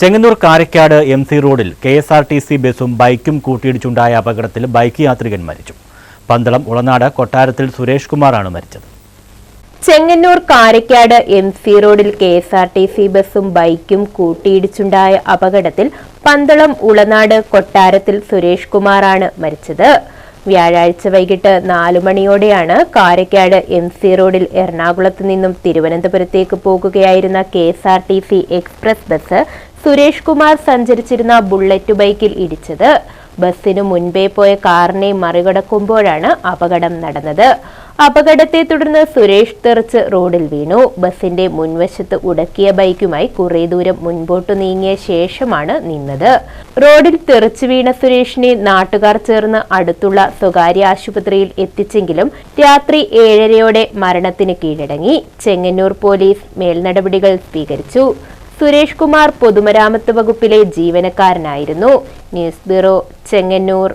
Chengannur Karakkad M C റോഡിൽ K S R T C ബസും ബൈക്കും കൂട്ടിയിടിച്ചുണ്ടായ അപകടത്തിൽ ബൈക്ക് യാത്രികൻ മരിച്ചു. പന്തളം ഉളനാട് കൊട്ടാരത്തിൽ സുരേഷ് കുമാറാണ് മരിച്ചത്. ചെങ്ങന്നൂർ കാരക്കാട് എം സി റോഡിൽ K S R T C ബസും ബൈക്കും കൂട്ടിയിടിച്ചുണ്ടായ അപകടത്തിൽ പന്തളം ഉളനാട് കൊട്ടാരത്തിൽ സുരേഷ് കുമാറാണ് മരിച്ചത്. വ്യാഴാഴ്ച വൈകിട്ട് നാലു മണിയോടെയാണ് കാരക്കാട് എം സി റോഡിൽ എറണാകുളത്ത് നിന്നും തിരുവനന്തപുരത്തേക്ക് പോകുകയായിരുന്ന K S R T C express bus Suresh Kumar സഞ്ചരിച്ചിരുന്ന ബുള്ളറ്റ് ബൈക്കിൽ ഇടിച്ചത്. ബസ്സിനു മുൻപേ പോയ കാറിനെ മറികടക്കുമ്പോഴാണ് അപകടം നടന്നത്. അപകടത്തെ തുടർന്ന് സുരേഷ് തെറിച്ച് റോഡിൽ വീണു. ബസിന്റെ മുൻവശത്ത് ഉടക്കിയ ബൈക്കുമായി കുറേ ദൂരം മുൻപോട്ട് നീങ്ങിയ ശേഷമാണ് നിന്നത്. റോഡിൽ തെറിച്ചു വീണ സുരേഷിനെ നാട്ടുകാർ ചേർന്ന് അടുത്തുള്ള സ്വകാര്യ ആശുപത്രിയിൽ എത്തിച്ചെങ്കിലും രാത്രി ഏഴരയോടെ മരണത്തിന് കീഴടങ്ങി. ചെങ്ങന്നൂർ പോലീസ് മേൽനടപടികൾ സ്വീകരിച്ചു. സുരേഷ് കുമാർ പൊതുമരാമത്ത് വകുപ്പിലെ ജീവനക്കാരനായിരുന്നു. News bureau Chengannur.